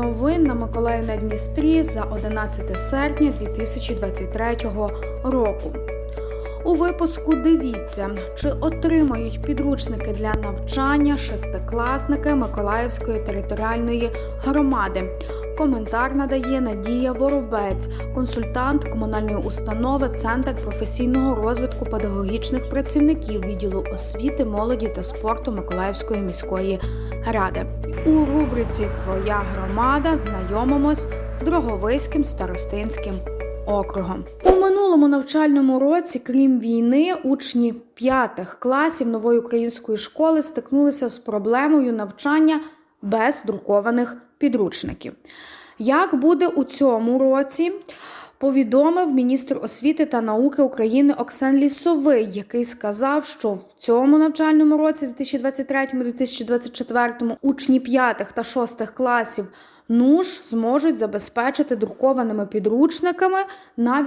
новин на Миколаїв на Дністрі за 11 серпня 2023 року. У випуску дивіться, чи отримають підручники для навчання шестикласники Миколаївської територіальної громади. Коментар надає Надія Воробець, консультант комунальної установи Центр професійного розвитку педагогічних працівників відділу освіти, молоді та спорту Миколаївської міської. У рубриці Твоя громада знайомимось з Дроговиським старостинським округом. У минулому навчальному році, крім війни, учні п'ятих класів нової української школи стикнулися з проблемою навчання без друкованих підручників. Як буде у цьому році? Повідомив міністр освіти та науки України Оксан Лісовий, який сказав, що в цьому навчальному році, 2023-2024, учні 5 та 6 класів НУШ зможуть забезпечити друкованими підручниками на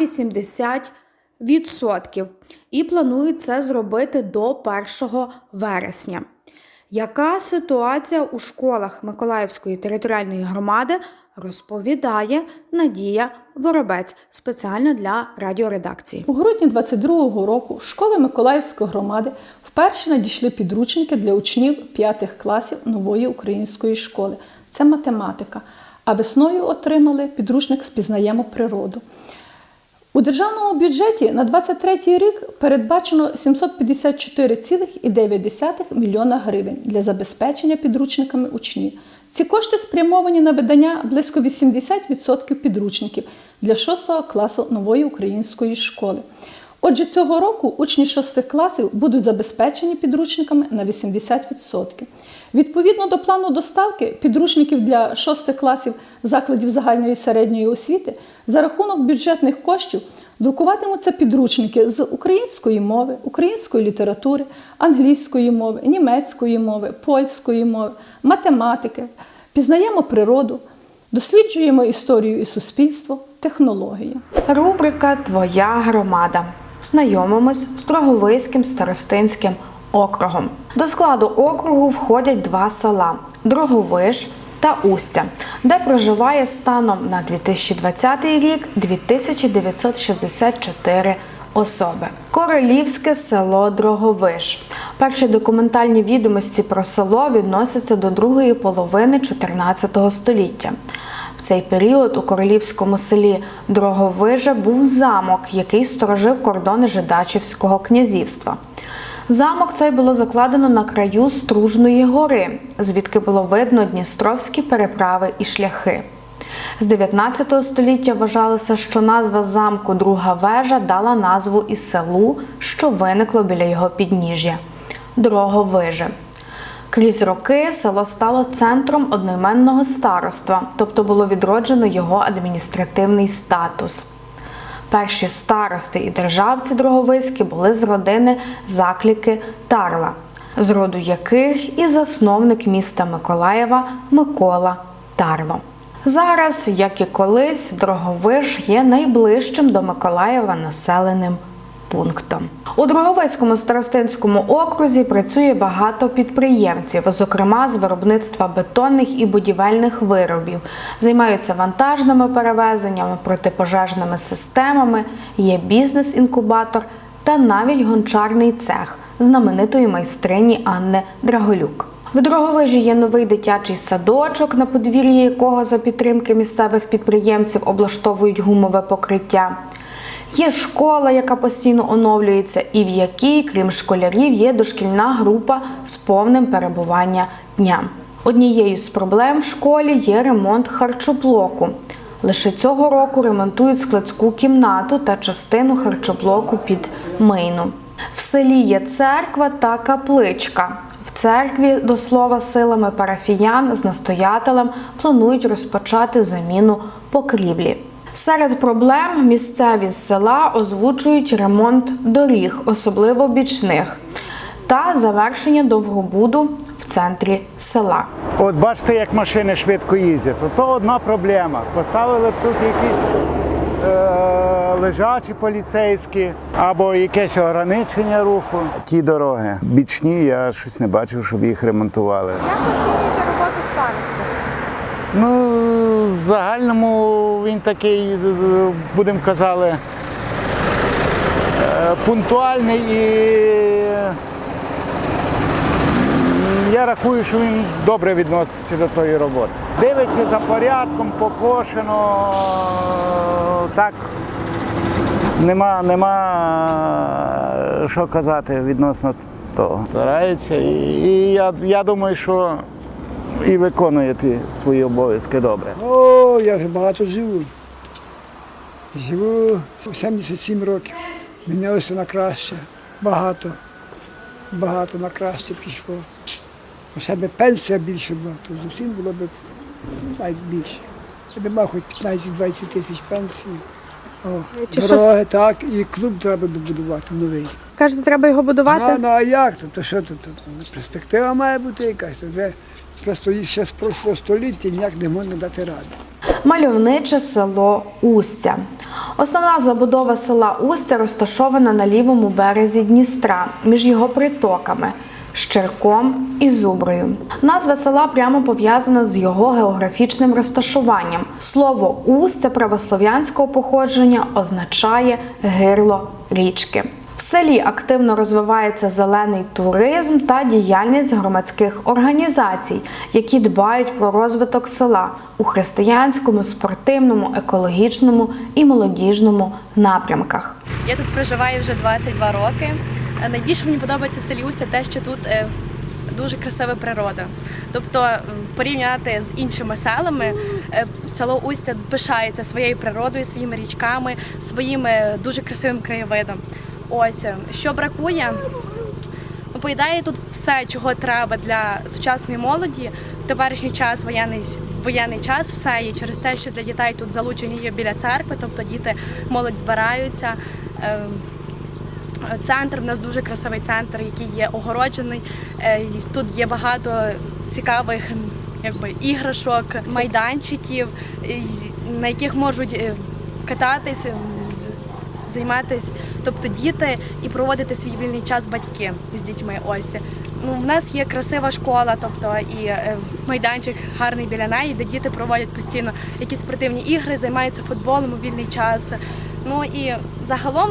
80% і планують це зробити до 1 вересня. Яка ситуація у школах Миколаївської територіальної громади розповідає Надія Воробець спеціально для радіоредакції. У грудні 22-го року школи Миколаївської громади вперше надійшли підручники для учнів п'ятих класів нової української школи. Це математика. А весною отримали підручник Спізнаємо природу. У державному бюджеті на 23 рік передбачено 754,9 мільйона гривень для забезпечення підручниками учнів. Ці кошти спрямовані на видання близько 80% підручників для 6 класу нової української школи. Отже, цього року учні 6 класів будуть забезпечені підручниками на 80%. Відповідно до плану доставки підручників для 6 класів закладів загальної і середньої освіти за рахунок бюджетних коштів друкуватимуться підручники з української мови, української літератури, англійської мови, німецької мови, польської мови, математики. Пізнаємо природу, досліджуємо історію і суспільство, технології. Рубрика Твоя громада. Знайомимось з Дроговиським старостинським округом. До складу округу входять два села Дроговиш та Устя, де проживає станом на 2020 рік 2964 особи. Королівське село Дроговиш. Перші документальні відомості про село відносяться до другої половини 14 століття. В цей період у королівському селі Дроговижа був замок, який сторожив кордони Жидачівського князівства. Замок цей було закладено на краю Стружної гори, звідки було видно дністровські переправи і шляхи. З 19 століття вважалося, що назва замку Друга вежа дала назву і селу, що виникло біля його підніжжя Дроговижи. Крізь роки село стало центром одноіменного староства, тобто було відроджено його адміністративний статус. Перші старости і державці Дроговицькі були з родини закліки Тарла, з роду яких і засновник міста Миколаєва Микола Тарло. Зараз, як і колись, Дроговиш є найближчим до Миколаєва населеним пунктом. У Дроговицькому старостинському окрузі працює багато підприємців, зокрема з виробництва бетонних і будівельних виробів, займаються вантажними перевезеннями, протипожежними системами, є бізнес-інкубатор та навіть гончарний цех знаменитої майстрині Анни Драголюк. В Дроговижі є новий дитячий садочок, на подвір'ї якого за підтримки місцевих підприємців облаштовують гумове покриття. Є школа, яка постійно оновлюється, і в якій, крім школярів, є дошкільна група з повним перебування дня. Однією з проблем в школі є ремонт харчоблоку. Лише цього року ремонтують складську кімнату та частину харчоблоку під мийну. В селі є церква та капличка. В церкві, до слова, силами парафіян з настоятелем планують розпочати заміну покрівлі. Серед проблем місцеві з села озвучують ремонт доріг, особливо бічних, та завершення довгобуду в центрі села. От бачите, як машини швидко їздять. То одна проблема. Поставили б тут якісь е, лежачі поліцейські або якесь ограничення руху. Ті дороги бічні, я щось не бачив, щоб їх ремонтували. Як оцінюєте роботу старости? Ну, в загальному він такий, е, будемо казали, е, пунктуальний і я рахую, що він добре відноситься до тої роботи. Дивиться за порядком, покошено, так нема, нема що казати відносно того. Старається, і, і я, я думаю, що і виконує ті свої обов'язки добре. О, я вже багато живу. Живу 77 років. Мінялося на краще. Багато. Багато на краще пішло. У себе пенсія більше була, то зовсім було б навіть більше. Я би мав хоч 15-20 тисяч пенсії. О, дороги, так, і клуб треба добудувати новий. Кажете, треба його будувати? Ну, ну а як? То, то що тут? То, то, перспектива має бути якась. То вже просто ще з прошлого століття ніяк не можна дати ради. Мальовниче село Устя. Основна забудова села Устя розташована на лівому березі Дністра між його притоками Щерком і Зуброю. Назва села прямо пов'язана з його географічним розташуванням. Слово Устя правослов'янського походження означає гирло річки. В селі активно розвивається зелений туризм та діяльність громадських організацій, які дбають про розвиток села у християнському, спортивному, екологічному і молодіжному напрямках. Я тут проживаю вже 22 роки. Е, Найбільше мені подобається в селі Устя те, що тут е, дуже красива природа. Тобто порівняти з іншими селами, е, село Устя пишається своєю природою, своїми річками, своїм дуже красивим краєвидом. Ось е, що бракує. Ну, тут все, чого треба для сучасної молоді. В теперішній час воєнний воєнний час все є через те, що для дітей тут залучені є біля церкви, тобто діти молодь збираються. Ем, Центр в нас дуже красивий центр, який є огороджений. Е, Тут є багато цікавих якби іграшок, майданчиків, на яких можуть е, кататись, займатися, тобто діти і проводити свій вільний час батьки з дітьми. Ось ну в нас є красива школа, тобто і е, майданчик гарний біля неї, де діти проводять постійно якісь спортивні ігри, займаються футболом у вільний час. Ну і загалом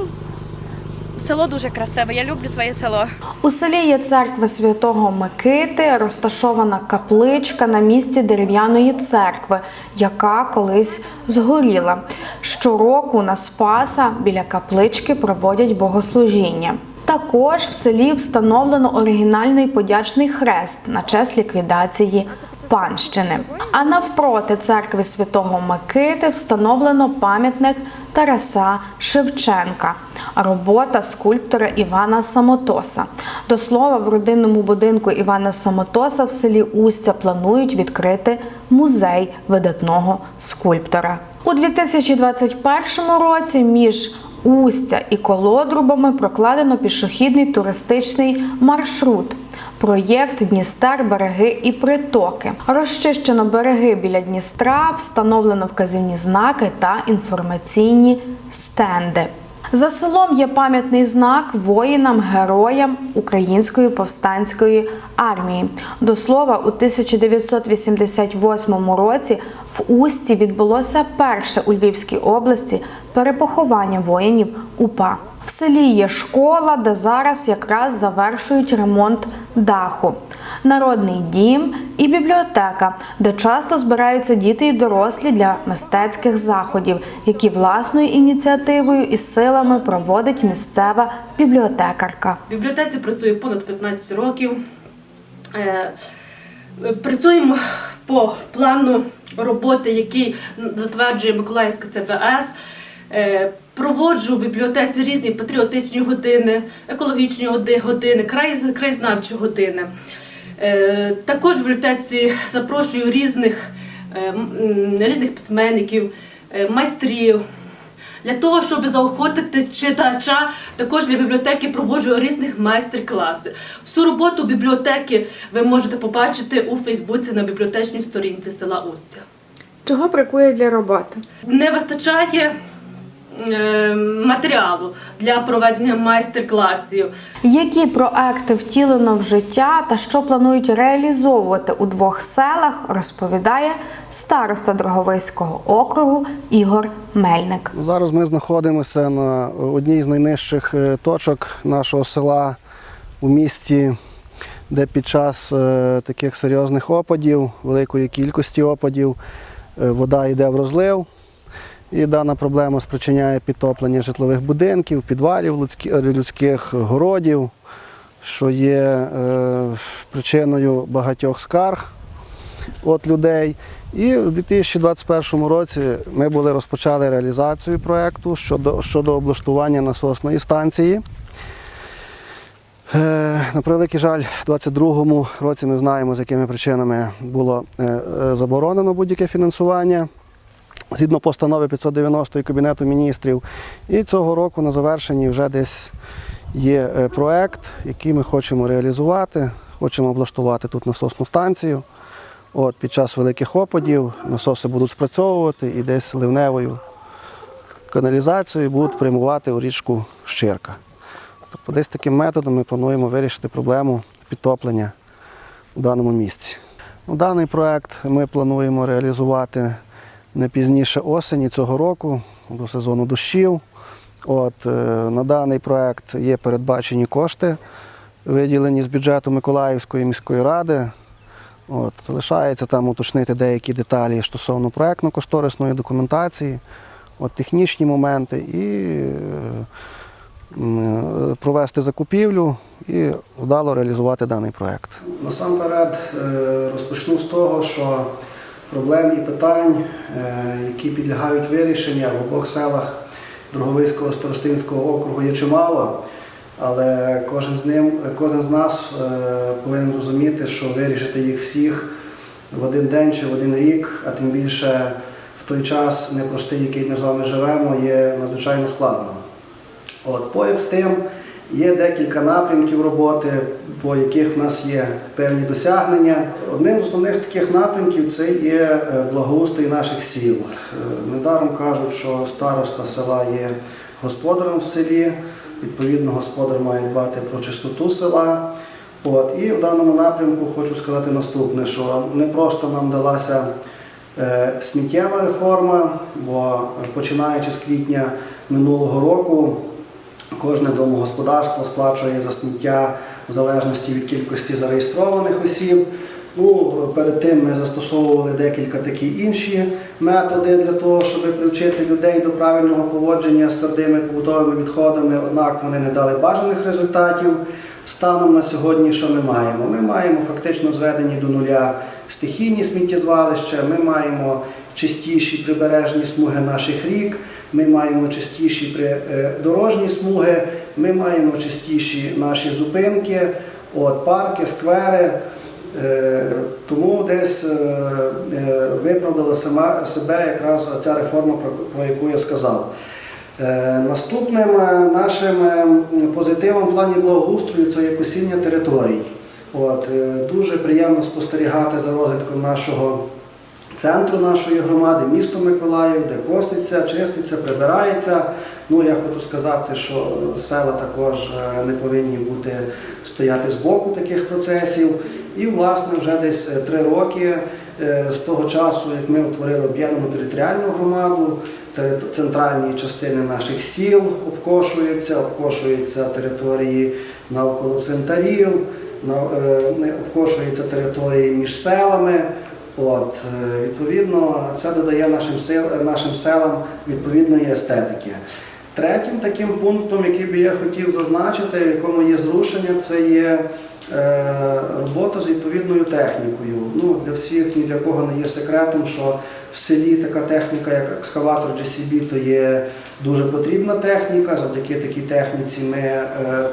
село дуже красиве. Я люблю своє село. У селі є церква святого Микити, розташована капличка на місці дерев'яної церкви, яка колись згоріла. Щороку на Спаса біля каплички проводять богослужіння. Також в селі встановлено оригінальний подячний хрест на честь ліквідації панщини. А навпроти церкви святого Микити встановлено пам'ятник Тараса Шевченка, робота скульптора Івана Самотоса. До слова, в родинному будинку Івана Самотоса в селі Устя планують відкрити музей видатного скульптора. У 2021 році між Устя і колодрубами прокладено пішохідний туристичний маршрут. Проєкт Дністер, береги і притоки. Розчищено береги біля Дністра, встановлено вказівні знаки та інформаційні стенди. За селом є пам'ятний знак воїнам-героям Української повстанської армії. До слова, у 1988 році в Усті відбулося перше у Львівській області перепоховання воїнів УПА. В селі є школа, де зараз якраз завершують ремонт даху, народний дім і бібліотека, де часто збираються діти і дорослі для мистецьких заходів, які власною ініціативою і силами проводить місцева бібліотекарка. В бібліотеці працює понад 15 років. Е, Працюємо по плану роботи, який затверджує Миколаївська ЦВС. Проводжу в бібліотеці різні патріотичні години, екологічні години, краєзнавчі години. Е, Також в бібліотеці запрошую різних, е, різних письменників, е, майстрів, для того, щоб заохотити читача, також для бібліотеки проводжу різних майстер-класи. Всю роботу бібліотеки ви можете побачити у Фейсбуці на бібліотечній сторінці села Устя. Чого бракує для роботи? Не вистачає матеріалу для проведення майстер-класів. Які проекти втілено в життя та що планують реалізовувати у двох селах, розповідає староста Дроговиського округу Ігор Мельник. Зараз ми знаходимося на одній з найнижчих е, точок нашого села у місті, де під час е, таких серйозних опадів, великої кількості опадів, е, вода йде в розлив. І дана проблема спричиняє підтоплення житлових будинків, підвалів е, людських городів, що є е, причиною багатьох скарг от людей. І в 2021 році ми були розпочали реалізацію проєкту щодо, щодо облаштування насосної станції. Е, На превеликий жаль, у 2022 році ми знаємо, з якими причинами було е, заборонено будь-яке фінансування згідно постанови 590 Кабінету міністрів. І цього року на завершенні вже десь є е, проєкт, який ми хочемо реалізувати. Хочемо облаштувати тут насосну станцію. От, під час великих опадів насоси будуть спрацьовувати і десь ливневою каналізацією будуть прямувати у річку Щирка. Тобто десь таким методом ми плануємо вирішити проблему підтоплення у даному місці. Ну, Даний проект ми плануємо реалізувати не пізніше осені цього року, до сезону дощів. От, е, на даний проект є передбачені кошти, виділені з бюджету Миколаївської міської ради. От, залишається там уточнити деякі деталі стосовно проєктно-кошторисної документації, от, технічні моменти і е, провести закупівлю і вдало реалізувати даний проєкт. Насамперед е, розпочну з того, що проблем і питань, е, які підлягають вирішенню в обох селах Дроговицького старостинського округу є чимало. Але кожен з ним, кожен з нас е, повинен розуміти, що вирішити їх всіх в один день чи в один рік, а тим більше в той час непростий, який ми з вами живемо, є надзвичайно складно. От, поряд з тим є декілька напрямків роботи, по яких в нас є певні досягнення. Одним з основних таких напрямків це є е, благоустрій наших сіл. Е, Недаром кажуть, що староста села є господарем в селі. Відповідно, господар має дбати про чистоту села. От, і в даному напрямку хочу сказати наступне, що не просто нам далася е, сміттєва реформа, бо починаючи з квітня минулого року кожне домогосподарство сплачує за сміття в залежності від кількості зареєстрованих осіб. Ну, перед тим ми застосовували декілька такі інші методи для того, щоб привчити людей до правильного поводження з твердими побутовими відходами, однак вони не дали бажаних результатів. Станом на сьогодні, що ми маємо? Ми маємо фактично зведені до нуля стихійні сміттєзвалища, ми маємо чистіші прибережні смуги наших рік, ми маємо чистіші е, дорожні смуги, ми маємо чистіші наші зупинки, от, парки, сквери. Е, Тому десь е, виправдала себе якраз ця реформа, про, яку я сказав. Наступним нашим позитивом в плані благоустрою це є посіння територій. От, дуже приємно спостерігати за розвитком нашого центру нашої громади, місто Миколаїв, де коститься, чиститься, прибирається. Ну, я хочу сказати, що села також е, не повинні бути стояти з боку таких процесів. І, власне, вже десь е, три роки е, з того часу, як ми утворили об'єднану територіальну громаду, центральні частини наших сіл обкошуються, обкошуються території навколо цвинтарів, обкошуються території між селами. От, е, відповідно, це додає нашим, сел, нашим селам відповідної естетики. Третім таким пунктом, який би я хотів зазначити, в якому є зрушення, це є е, робота з відповідною технікою. Ну, для всіх ні для кого не є секретом, що в селі така техніка, як екскаватор GCB, то є дуже потрібна техніка. Завдяки такій техніці ми е,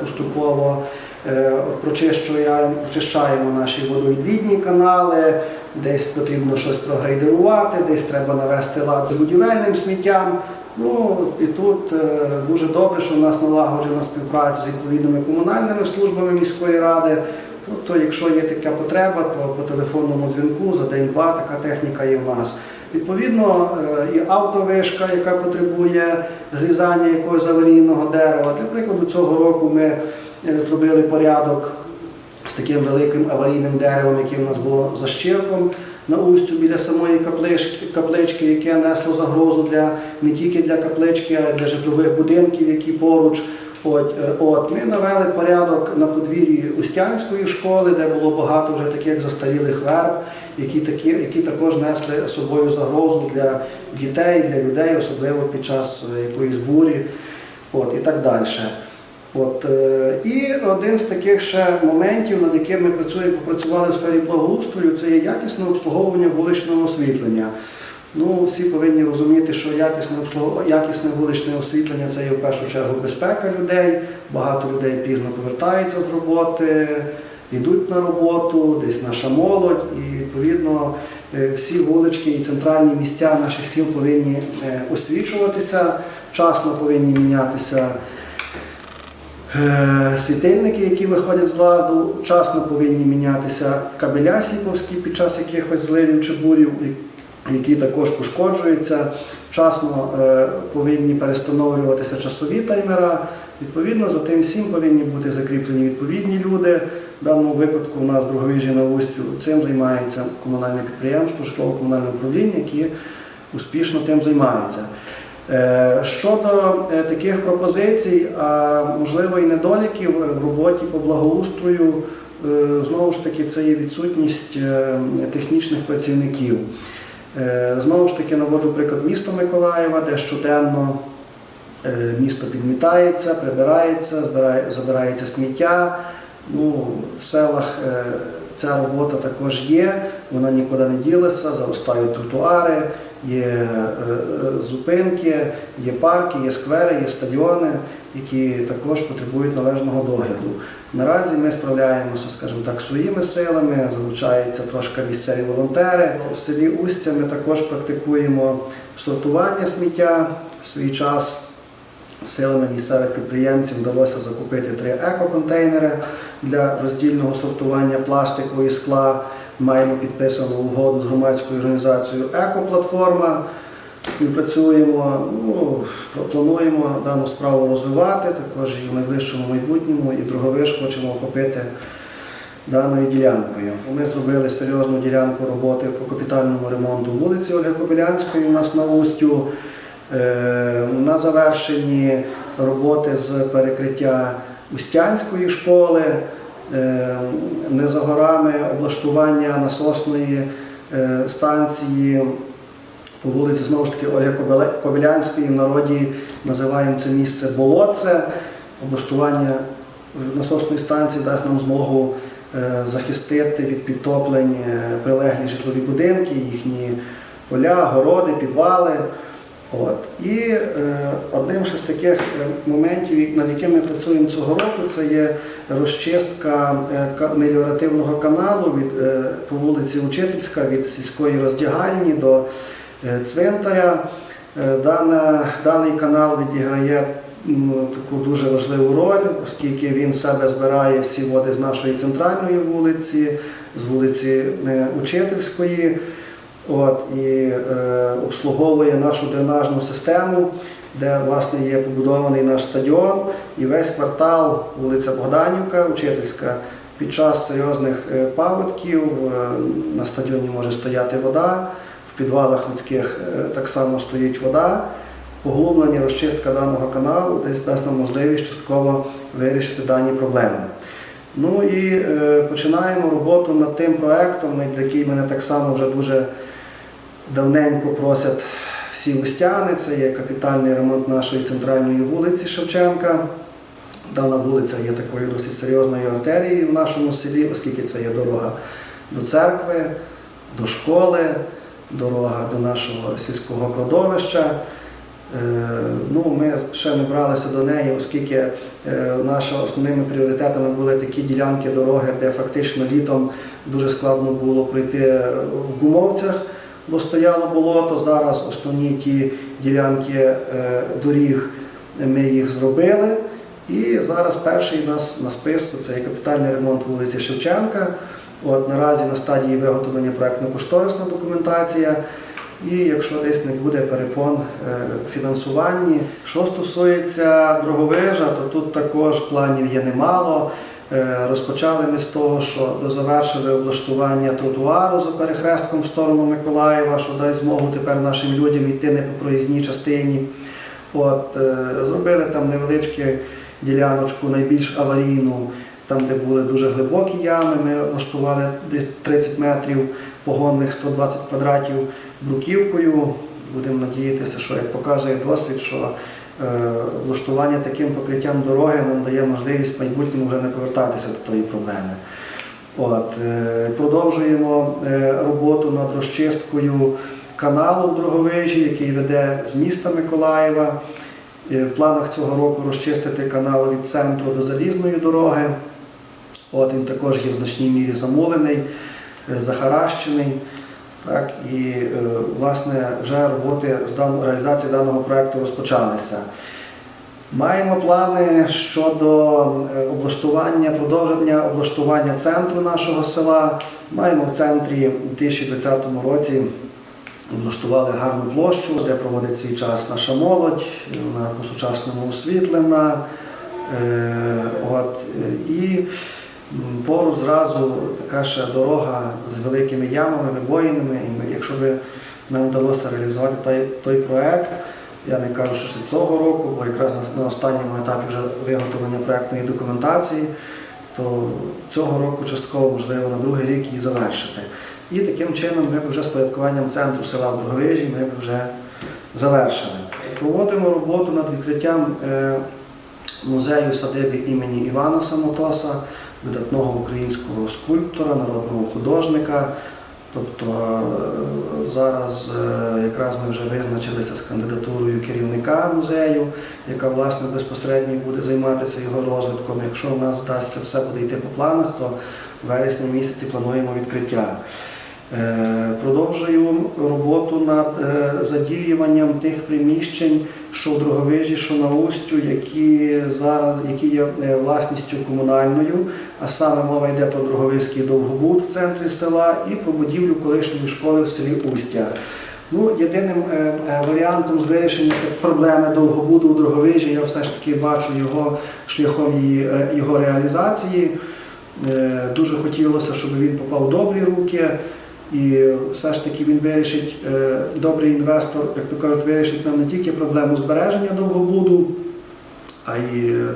поступово прочищуємо, прочищаємо наші водовідвідні канали, десь потрібно щось прогрейдерувати, десь треба навести лад з будівельним сміттям. Ну і тут е, дуже добре, що у нас налагоджена співпраця з відповідними комунальними службами міської ради. Тобто, якщо є така потреба, то по телефонному дзвінку за день-два така техніка є в нас. Відповідно, е, і автовишка, яка потребує зрізання якогось аварійного дерева. Для прикладу, цього року ми е, зробили порядок з таким великим аварійним деревом, яке в нас було за щирком на устю біля самої каплички, каплички, яке несло загрозу для не тільки для каплички, а й для житлових будинків, які поруч. От, е, от ми навели порядок на подвір'ї Устянської школи, де було багато вже таких застарілих верб, які такі, які також несли собою загрозу для дітей, для людей, особливо під час е, якоїсь бурі, от і так далі. От, е, і один з таких ще моментів, над яким ми працюємо, попрацювали в сфері благоустрою, це є якісне обслуговування вуличного освітлення. Ну, всі повинні розуміти, що якісне, якісне вуличне освітлення це є в першу чергу безпека людей. Багато людей пізно повертаються з роботи, йдуть на роботу, десь наша молодь, і відповідно е, всі вулички і центральні місця наших сіл повинні е, освічуватися, вчасно повинні мінятися Світильники, які виходять з ладу, вчасно повинні мінятися кабеля сіповські під час якихось зливів чи бурів, які також пошкоджуються. Вчасно е, повинні перестановлюватися часові таймера. Відповідно, за тим всім повинні бути закріплені відповідні люди. В даному випадку у нас Друговіжі на Устю цим займається комунальне підприємство, житлово-комунальне управління, які успішно тим займаються. Е, Щодо е, таких пропозицій, а можливо і недоліків в роботі по благоустрою, е, знову ж таки, це є відсутність технічних працівників. Знову ж таки, наводжу приклад міста Миколаєва, де щоденно місто підмітається, прибирається, забирається сміття. Ну, в селах ця робота також є, вона нікуди не ділася, заростають тротуари, є е, е, зупинки, є парки, є сквери, є стадіони, які також потребують належного догляду. Наразі ми справляємося, скажімо так, своїми силами, залучаються трошки місцеві волонтери. У селі Устя ми також практикуємо сортування сміття в свій час. Силами місцевих підприємців вдалося закупити три екоконтейнери для роздільного сортування пластику і скла. Маємо підписану угоду з громадською організацією Екоплатформа. Співпрацюємо, ну, плануємо дану справу розвивати, також і в найближчому майбутньому, і Друговиш хочемо охопити даною ділянкою. Ми зробили серйозну ділянку роботи по капітальному ремонту вулиці Ольги Кобилянської у нас на Устю. Е, На завершенні роботи з перекриття Устянської школи, не за горами облаштування насосної е, станції по вулиці знову ж таки Кобиле- Кобилянської. В народі називаємо це місце Болотце. Облаштування насосної станції дасть нам змогу е, захистити від підтоплень е, прилеглі житлові будинки, їхні поля, городи, підвали. От. І е, одним з таких е, моментів, над якими ми працюємо цього року, це є розчистка е, меліоративного каналу від, е, по вулиці Учительська від сільської роздягальні до е, цвинтаря. Е, дана, даний канал відіграє м, таку дуже важливу роль, оскільки він себе збирає всі води з нашої центральної вулиці, з вулиці е, Учительської. От, і е, обслуговує нашу дренажну систему, де власне є побудований наш стадіон, і весь квартал, вулиця Богданівка, Учительська. Під час серйозних е, паводків е, на стадіоні може стояти вода, в підвалах людських е, так само стоїть вода. Поглублення, розчистка даного каналу десь дасть нам можливість частково вирішити дані проблеми. Ну і починаємо роботу над тим проектом, який мене так само вже дуже давненько просять всі устяни. Це є капітальний ремонт нашої центральної вулиці Шевченка. Дана вулиця є такою досить серйозною артерією в нашому селі, оскільки це є дорога до церкви, до школи, дорога до нашого сільського кладовища. Е, Ну, ми ще не бралися до неї, оскільки е, нашими основними пріоритетами були такі ділянки дороги, де фактично літом дуже складно було пройти в гумовцях, бо стояло болото. Зараз основні ті ділянки е, доріг ми їх зробили. І зараз перший у нас на списку це капітальний ремонт вулиці Шевченка. От наразі на стадії виготовлення проектно-кошторисна документація. І якщо десь не буде перепон е, фінансуванні. Що стосується Дроговижа, то тут також планів є немало. Е, Розпочали ми з того, що дозавершили облаштування тротуару за перехрестком в сторону Миколаєва, що дасть змогу тепер нашим людям йти не по проїзній частині. От, е, зробили там невеличку діляночку, найбільш аварійну, там, де були дуже глибокі ями. Ми влаштували десь 30 метрів погонних 120 квадратів бруківкою. Будемо надіятися, що як показує досвід, що влаштування таким покриттям дороги нам дає можливість майбутньому вже не повертатися до тої проблеми. От, е, продовжуємо е, роботу над розчисткою каналу в Дроговижі, який веде з міста Миколаєва. Е, В планах цього року розчистити канал від центру до залізної дороги. От він також є в значній мірі замулений, е, захаращений. Так, і е, власне вже роботи з реалізації даного проекту розпочалися. Маємо плани щодо е, облаштування, продовження облаштування центру нашого села. Маємо в центрі у 2020 році облаштували гарну площу, де проводить свій час наша молодь, вона по-сучасному освітлена. Е, От, і поруч зразу така ще дорога з великими ямами, вибоїнами. І ми, якщо би нам вдалося реалізувати той, той проект, я не кажу, що це цього року, бо якраз на, на останньому етапі вже виготовлення проектної документації, то цього року частково можливо на другий рік її завершити. І таким чином ми б вже з порядкуванням центру села в ми б вже завершили. Проводимо роботу над відкриттям е, музею садиби імені Івана Самотоса, видатного українського скульптора, народного художника. Тобто е, зараз е, якраз ми вже визначилися з кандидатурою керівника музею, яка власне безпосередньо буде займатися його розвитком. Якщо в нас вдасться все буде йти по планах, то в вересні місяці плануємо відкриття. Е, Продовжую роботу над задіюванням тих приміщень, що в Дроговижі, що на Устю, які зараз які є е, власністю комунальною, а саме мова йде про Дроговизький довгобуд в центрі села і про будівлю колишньої школи в селі Устя. Ну, єдиним е, е, варіантом з вирішення проблеми довгобуду у Дроговижі я все ж таки бачу його шляхом її, е, його реалізації. Е, Дуже хотілося, щоб він попав в добрі руки. І все ж таки він вирішить, е, добрий інвестор, як то кажуть, вирішить нам не тільки проблему збереження довгобуду, а й, е,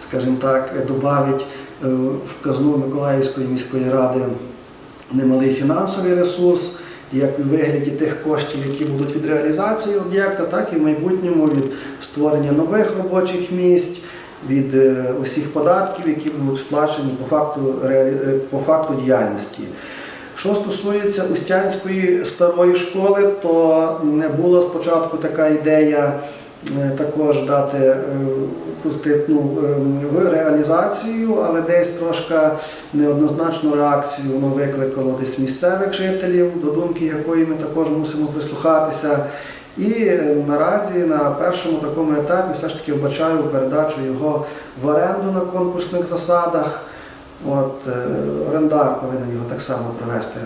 скажімо так, додавить е, в казну Миколаївської міської ради немалий фінансовий ресурс, як у вигляді тих коштів, які будуть від реалізації об'єкта, так і в майбутньому від створення нових робочих місць, від усіх податків, які будуть сплачені по факту, по факту діяльності. Що стосується Устянської старої школи, то не була спочатку така ідея е, також дати е, ну, е, в реалізацію, але десь трошки неоднозначну реакцію воно викликало десь місцевих жителів, до думки якої ми також мусимо прислухатися. І наразі на першому такому етапі все ж таки вбачаю передачу його в оренду на конкурсних засадах. От, е, орендар повинен його так само привести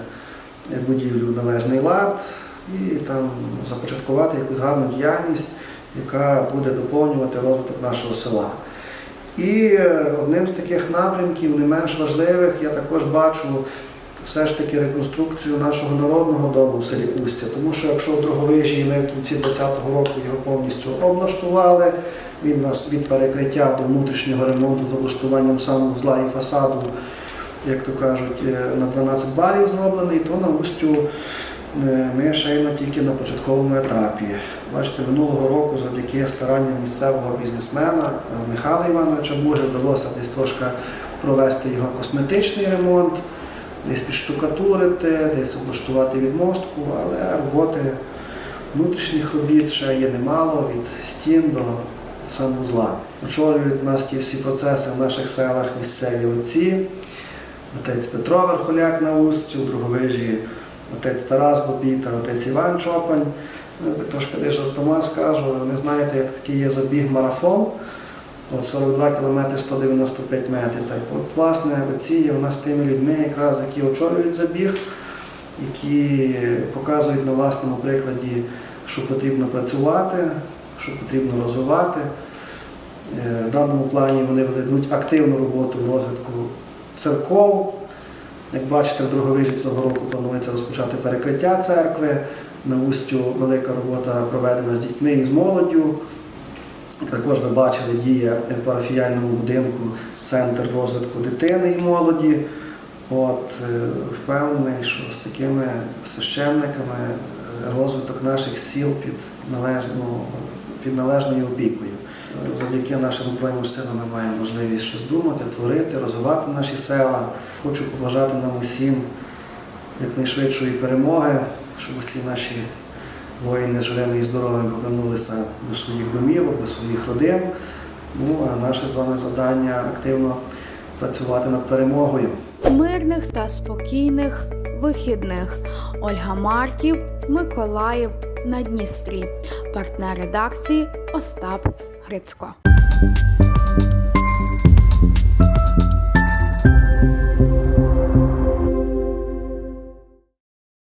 будівлю в належний лад і там започаткувати якусь гарну діяльність, яка буде доповнювати розвиток нашого села. І е, одним з таких напрямків, не менш важливих, я також бачу все ж таки реконструкцію нашого народного дому в селі Устя. Тому що якщо в Дроговижі ми в кінці 20-го року його повністю облаштували, він у нас від перекриття до внутрішнього ремонту з облаштуванням самого зла і фасаду, як то кажуть, е, на 12 балів зроблений, то на Устю е, ми й тільки на початковому етапі. Бачите, минулого року завдяки старанням місцевого бізнесмена е, Михайла Івановича Буги вдалося десь трошки провести його косметичний ремонт, десь підштукатурити, десь облаштувати відмостку, але роботи внутрішніх робіт ще є немало від стін до санвузла. Очолюють нас ті всі процеси в наших селах місцеві отці, отець Петро Верхоляк на Устю, в Друговижі отець Тарас Бобіта, отець Іван Чопань. Ну, Трошки десь жартома скажу, але ви знаєте, як такий є забіг марафон. От 42 км 195 метрів. Так, от, власне, ці є у нас тими людьми, якраз, які очолюють забіг. які показують на власному прикладі, що потрібно працювати, що потрібно розвивати. Е, В даному плані вони ведуть активну роботу в розвитку церков. Як бачите, в Друговижі цього року планується розпочати перекриття церкви. На Устю велика робота проведена з дітьми і з молоддю. Також ви бачили, діє в парафіяльному будинку центр розвитку дитини і молоді. От, е, впевнений, що з такими священниками розвиток наших сіл під, належ... ну, під належною опікою. Завдяки нашим Збройним силам ми маємо можливість щось думати, творити, розвивати наші села. Хочу побажати нам усім якнайшвидшої перемоги, щоб усі наші воїни живими і здоровими повернулися до своїх домівок, до своїх родин. Ну а наше з вами завдання активно працювати над перемогою. Мирних та спокійних вихідних. Ольга Марків, Миколаїв на Дністрі. Партнер редакції Остап Грицько.